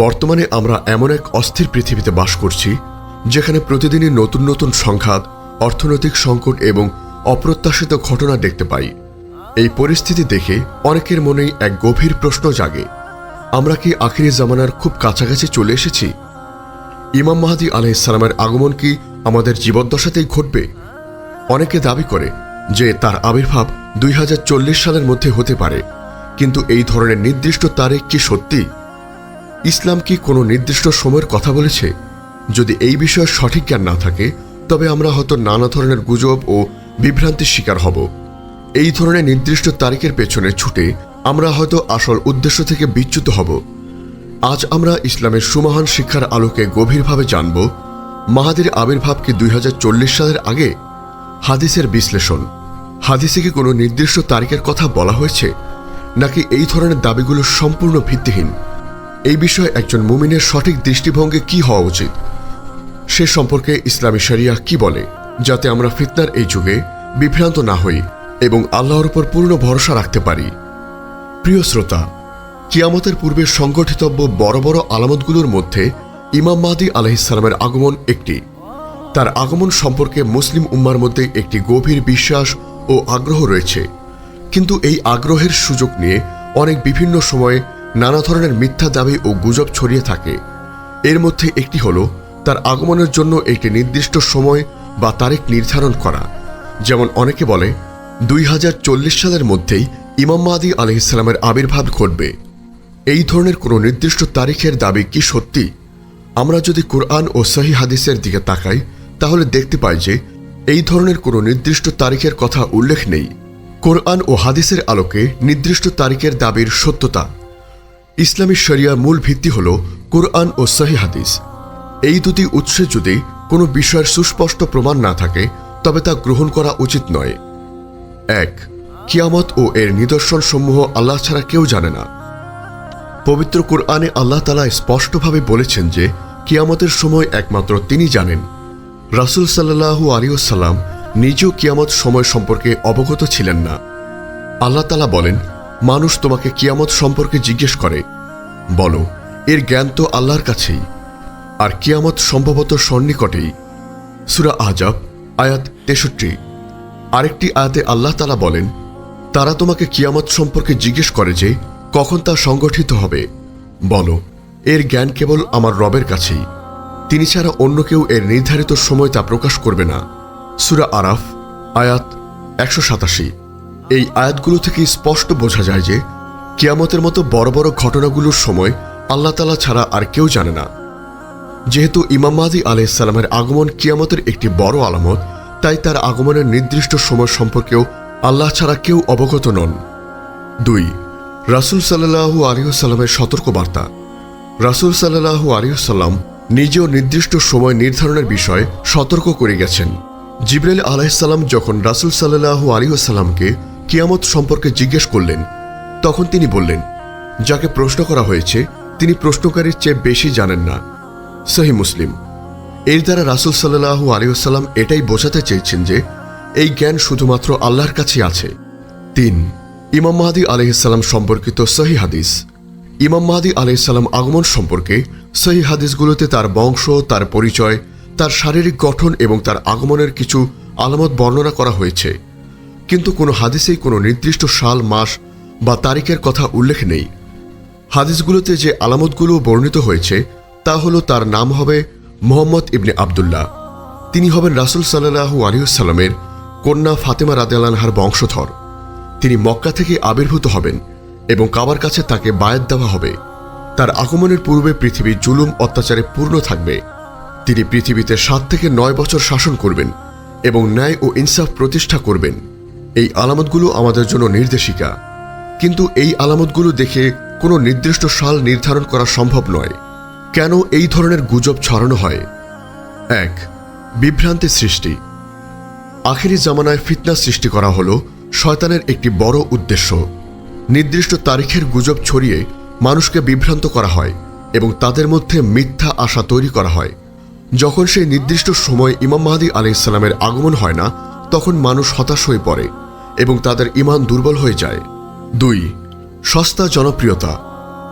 বর্তমানে আমরা এমন এক অস্থির পৃথিবীতে বাস করছি, যেখানে প্রতিদিনই নতুন নতুন সংঘাত, অর্থনৈতিক সংকট এবং অপ্রত্যাশিত ঘটনা দেখতে পাই। এই পরিস্থিতি দেখে অনেকের মনেই এক গভীর প্রশ্ন জাগে, আমরা কি আখিরি জামানার খুব কাছাকাছি চলে এসেছি? ইমাম মাহাদি আলাইসালামের আগমন কি আমাদের জীবদ্দশাতেই ঘটবে? অনেকে দাবি করে যে তার আবির্ভাব দুই হাজার চল্লিশ সালের মধ্যে হতে পারে, কিন্তু এই ধরনের নির্দিষ্ট তারিখ কি সত্যি? ইসলাম কি কোনো নির্দিষ্ট সময়ের কথা বলেছে? যদি এই বিষয়ে সঠিক জ্ঞান না থাকে, তবে আমরা হয়তো নানা ধরনের গুজব ও বিভ্রান্তির শিকার হব। এই ধরনের নির্দিষ্ট তারিখের পেছনে ছুটে আমরা হয়তো আসল উদ্দেশ্য থেকে বিচ্যুত হব। আজ আমরা ইসলামের সুমহান শিক্ষার আলোকে গভীরভাবে জানব, মাহাদির আবির্ভাব কি দুই হাজার চল্লিশ সালের আগে? হাদিসের বিশ্লেষণ। হাদিসে কি কোনো নির্দিষ্ট তারিখের কথা বলা হয়েছে? নাকি এই ধরনের দাবিগুলো সম্পূর্ণ ভিত্তিহীন? এই বিষয়ে একজন মুমিনের সঠিক দৃষ্টিভঙ্গি কি হওয়া উচিত? সে সম্পর্কে ইসলামী শরিয়া কি বলে, যাতে আমরা ফিতনার এই যুগে বিভ্রান্ত না হই এবং আল্লাহর উপর পূর্ণ ভরসা রাখতে পারি? প্রিয় শ্রোতা, কিয়ামতের পূর্বে সংগঠিতব্য বড় বড় আলামতগুলোর মধ্যে ইমাম মাদি আলহিসালামের আগমন একটি। তার আগমন সম্পর্কে মুসলিম উম্মার মধ্যে একটি গভীর বিশ্বাস ও আগ্রহ রয়েছে। কিন্তু এই আগ্রহের সুযোগ নিয়ে অনেক বিভিন্ন সময়ে নানা ধরনের মিথ্যা দাবি ও গুজব ছড়িয়ে থাকে। এর মধ্যে একটি হল তার আগমনের জন্য একটি নির্দিষ্ট সময় বা তারিখ নির্ধারণ করা। যেমন অনেকে বলে, দুই হাজার চল্লিশ সালের মধ্যেই ইমাম মাদি আলহিসাল্লামের আবির্ভাব ঘটবে। এই ধরনের কোনো নির্দিষ্ট তারিখের দাবি কি সত্যি? আমরা যদি কোরআন ও সহি হাদিসের দিকে তাকাই, তাহলে দেখতে পাই যে এই ধরনের কোনো নির্দিষ্ট তারিখের কথা উল্লেখ নেই। কোরআন ও হাদিসের আলোকে নির্দিষ্ট তারিখের দাবির সত্যতা। ইসলামী শরিয়ার মূল ভিত্তি হল কোরআন ও সহি হাদিস। এই দুটি উৎসে যদি কোনো বিষয়ের সুস্পষ্ট প্রমাণ না থাকে, তবে তা গ্রহণ করা উচিত নয়। এক, কিয়ামত ও এর নিদর্শন সমূহ আল্লাহ ছাড়া কেউ জানে না। পবিত্র কোরআনে আল্লাহ তালা স্পষ্টভাবে বলেছেন যে, কিয়ামতের সময় একমাত্র তিনি জানেন। রাসুল সাল্লাহু আলিউসাল্লাম নিজেও কিয়ামত সময় সম্পর্কে অবগত ছিলেন না। আল্লাহ তালা বলেন মানুষ তোমাকে কিয়ামত সম্পর্কে জিজ্ঞেস করে। বলো, এর জ্ঞান তো আল্লাহর কাছেই, আর কিয়ামত সম্ভবত সন্নিকটেই। সুরা আজাব আয়াত তেষট্টি। আরেকটি আয়াতে আল্লাহ তালা বলেন, তারা তোমাকে কিয়ামত সম্পর্কে জিজ্ঞেস করে যে, কখন তা সংগঠিত হবে। বলো, এর জ্ঞান কেবল আমার রবের কাছেই। তিনি ছাড়া অন্য কেউ এর নির্ধারিত সময় তা প্রকাশ করবে না। সুরা আরাফ, আয়াত একশো সাতাশি। এই আয়াতগুলো থেকে স্পষ্ট বোঝা যায় যে কিয়ামতের মতো বড় বড় ঘটনাগুলোর সময় আল্লাহ তালা ছাড়া আর কেউ জানে না। যেহেতু ইমাম মাদি আলাইসাল্লামের আগমন কিয়ামতের একটি বড় আলামত, তাই তার আগমনের নির্দিষ্ট সময় সম্পর্কেও আল্লাহ ছাড়া কেউ অবগত নন। দুই, রাসুল সাল্লাহু আলিউসাল্লামের সতর্কবার্তা। রাসুল সাল্লাহু আলিউসাল্লাম নিজেও নির্দিষ্ট সময় নির্ধারণের বিষয়ে সতর্ক করে গেছেন। জিব্রাইল আলাইসাল্লাম যখন রাসুল সাল্লাহু আলিউসাল্লামকে কিয়ামত সম্পর্কে জিজ্ঞেস করলেন। তখন তিনি বললেন, যাকে প্রশ্ন করা হয়েছে, তিনি প্রশ্নকারীর চেয়ে বেশি জানেন না। সহি মুসলিম। এর দ্বারা রাসুল সাল্লাহু আলিউসাল্লাম এটাই বোঝাতে চেয়েছেন যে, এই জ্ঞান শুধুমাত্র আল্লাহর কাছেই আছে। তিন, ইমাম মাহাদি আলহিসাল্লাম সম্পর্কিত সহি হাদিস। ইমাম মাহাদি আলহিসাল্লাম আগমন সম্পর্কে সহি হাদিসগুলোতে তার বংশ, তার পরিচয়, তার শারীরিক গঠন এবং তার আগমনের কিছু আলামত বর্ণনা করা হয়েছে। কিন্তু কোনো হাদিসেই কোনো নির্দিষ্ট সাল, মাস বা তারিখের কথা উল্লেখ নেই। হাদিসগুলোতে যে আলামতগুলো বর্ণিত হয়েছে, তা হলো তার নাম হবে মোহাম্মদ ইবনে আবদুল্লাহ। তিনি হবেন রাসুল সাল্লাহু আলিউসাল্লামের কন্যা ফাতেমা রাদেলানহার বংশধর। তিনি মক্কা থেকে আবির্ভূত হবেন এবং কাবার কাছে তাকে বায়াত দেওয়া হবে। তার আগমনের পূর্বে পৃথিবী জুলুম, অত্যাচারে পূর্ণ থাকবে। তিনি পৃথিবীতে সাত থেকে নয় বছর শাসন করবেন এবং ন্যায় ও ইনসাফ প্রতিষ্ঠা করবেন। এই আলামতগুলো আমাদের জন্য নির্দেশিকা। কিন্তু এই আলামতগুলো দেখে কোনো নির্দিষ্ট সাল নির্ধারণ করা সম্ভব নয়। কেন এই ধরনের গুজব ছড়ানো হয়? এক, বিভ্রান্তি সৃষ্টি। আখেরি জামানায় ফিতনা সৃষ্টি করা হলো শয়তানের একটি বড় উদ্দেশ্য। নির্দিষ্ট তারিখের গুজব ছড়িয়ে মানুষকে বিভ্রান্ত করা হয় এবং তাদের মধ্যে মিথ্যা আশা তৈরি করা হয়। যখন সেই নির্দিষ্ট সময় ইমাম মাহাদি আলি ইসলামের আগমন হয় না, তখন মানুষ হতাশ হয়ে পড়ে। এবং তাদের ইমান দুর্বল হয়ে যায়। দুই, সস্তা জনপ্রিয়তা।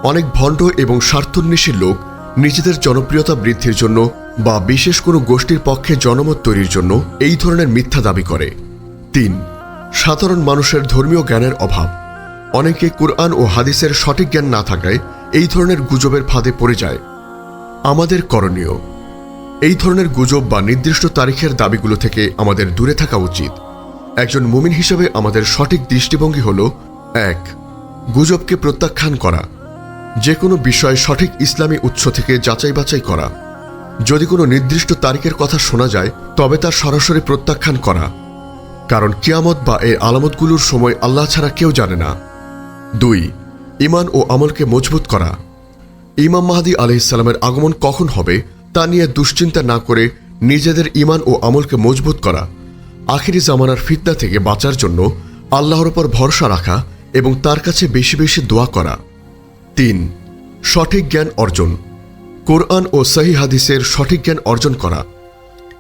অনেক ভণ্ড এবং স্বার্থন্বেষী লোক নিজেদের জনপ্রিয়তা বৃদ্ধির জন্য বা বিশেষ কোনো গোষ্ঠীর পক্ষে জনমত তৈরির জন্য এই ধরনের মিথ্যা দাবি করে। তিন, সাধারণ মানুষের ধর্মীয় জ্ঞানের অভাব। অনেকে কুরআন ও হাদিসের সঠিক জ্ঞান না থাকায় এই ধরনের গুজবের ফাঁদে পড়ে যায়। আমাদের করণীয়। এই ধরনের গুজব বা নির্দিষ্ট তারিখের দাবিগুলো থেকে আমাদের দূরে থাকা উচিত। একজন মুমিন হিসেবে আমাদের সঠিক দৃষ্টিভঙ্গি হল, এক, গুজবকে প্রত্যাখ্যান করা। যে কোনো বিষয় সঠিক ইসলামী উৎস থেকে যাচাই বাছাই করা। যদি কোনো নির্দিষ্ট তারিখের কথা শোনা যায়, তবে তার সরাসরি প্রত্যাখ্যান করা। কারণ কিয়ামত বা এর আলামতগুলোর সময় আল্লাহ ছাড়া কেউ জানে না। দুই ইমান ও আমলকে মজবুত করা। ইমাম মাহাদি আলহিসাল্লামের আগমন কখন হবে, তা নিয়ে দুশ্চিন্তা না করে নিজেদের ইমান ও আমলকে মজবুত করা। আখিরি জামানার ফিতনা থেকে বাঁচার জন্য আল্লাহর ওপর ভরসা রাখা এবং তার কাছে বেশি বেশি দোয়া করা। তিন, সঠিক জ্ঞান অর্জন। কোরআন ও সহি হাদিসের সঠিক জ্ঞান অর্জন করা।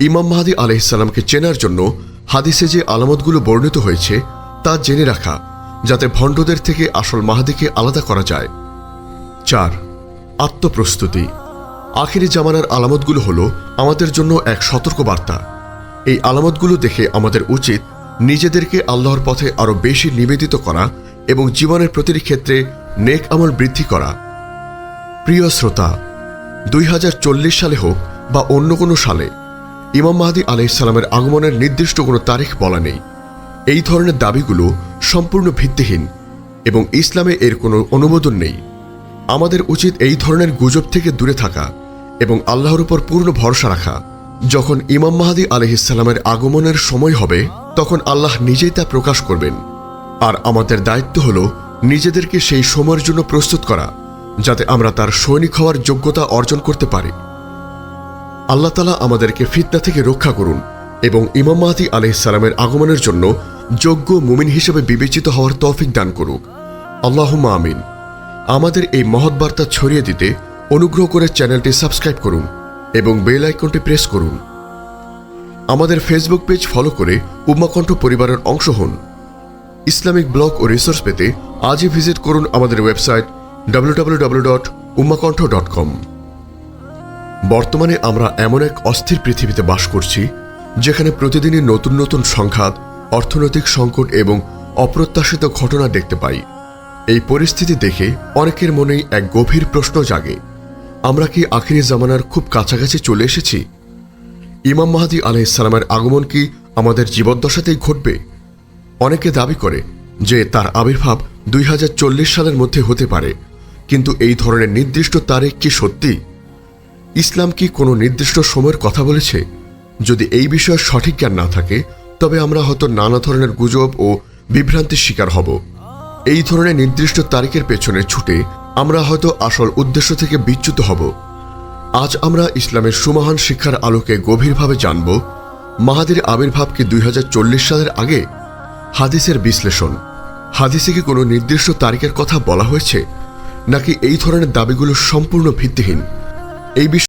ইমাম মাহাদি আলহিসাল্লামকে চেনার জন্য হাদিসে যে আলামতগুলো বর্ণিত হয়েছে, তা জেনে রাখা, যাতে ভণ্ডদের থেকে আসল মাহাদিকে আলাদা করা যায়। চার, আত্মপ্রস্তুতি। আখিরি জামানার আলামতগুলো হলো আমাদের জন্য এক সতর্কবার্তা। এই আলামতগুলো দেখে আমাদের উচিত নিজেদেরকে আল্লাহর পথে আরও বেশি নিবেদিত করা এবং জীবনের প্রতিটি ক্ষেত্রে নেক আমল বৃদ্ধি করা। প্রিয় শ্রোতা, দুই হাজার চল্লিশ সালে হোক বা অন্য কোনো সালে, ইমাম মাহাদি আলাইসাল্লামের আগমনের নির্দিষ্ট কোনো তারিখ বলা নেই। এই ধরনের দাবিগুলো সম্পূর্ণ ভিত্তিহীন এবং ইসলামে এর কোনো অনুমোদন নেই। আমাদের উচিত এই ধরনের গুজব থেকে দূরে থাকা এবং আল্লাহর উপর পূর্ণ ভরসা রাখা। যখন ইমাম মাহাদি আলহিসাল্লামের আগমনের সময় হবে, তখন আল্লাহ নিজেই তা প্রকাশ করবেন। আর আমাদের দায়িত্ব হল নিজেদেরকে সেই সময়ের জন্য প্রস্তুত করা, যাতে আমরা তার সৈনিক হওয়ার যোগ্যতা অর্জন করতে পারি। আল্লাহ তালা আমাদেরকে ফিতনা থেকে রক্ষা করুন এবং ইমাম মাহাদি আলহিসাল্লামের আগমনের জন্য যোগ্য মুমিন হিসেবে বিবেচিত হওয়ার তৌফিক দান করুক। আল্লাহ আমিন। আমাদের এই মহৎ বার্তা ছড়িয়ে দিতে অনুগ্রহ করে চ্যানেলটি সাবস্ক্রাইব করুন। এবং বেল আইকনটি প্রেস করুন। আমাদের ফেসবুক পেজ ফলো করে উম্মাকণ্ঠ পরিবারের অংশ হন। ইসলামিক ব্লগ ও রিসোর্স পেতে আজই ভিজিট করুন আমাদের ওয়েবসাইট www.ummakontho.com বর্তমানে আমরা এমন এক অস্থির পৃথিবীতে বাস করছি, যেখানে প্রতিদিনই নতুন নতুন সংঘাত, অর্থনৈতিক সংকট এবং অপ্রত্যাশিত ঘটনা দেখতে পাই। এই পরিস্থিতি দেখে অনেকের মনেই এক গভীর প্রশ্ন জাগে আমরা কি আখিরি জামানার খুব কাছাকাছি চলে এসেছি? ইমাম মাহাদি আলাইসালামের আগমন কি আমাদের জীবদ্দশাতেই ঘটবে? অনেকে দাবি করে যে তার আবির্ভাব দুই হাজার চল্লিশ সালের মধ্যে হতে পারে, কিন্তু এই ধরনের নির্দিষ্ট তারিখ কি সত্যি? ইসলাম কি কোনো নির্দিষ্ট সময়ের কথা বলেছে? যদি এই বিষয়ে সঠিক জ্ঞান না থাকে, তবে আমরা হয়তো নানা ধরনের গুজব ও বিভ্রান্তির শিকার হব। এই ধরনের নির্দিষ্ট তারিখের পেছনে ছুটে আমরা হয়তো আসল উদ্দেশ্য থেকে বিচ্যুত হব। আজ আমরা ইসলামের সুমহান শিক্ষার আলোকে গভীরভাবে জানব, মাহাদির আবির্ভাব কি দুই হাজার চল্লিশ সালের আগে? হাদিসের বিশ্লেষণ। হাদিসে কি কোনো নির্দিষ্ট তারিখের কথা বলা হয়েছে, নাকি এই ধরনের দাবিগুলো সম্পূর্ণ ভিত্তিহীন? এই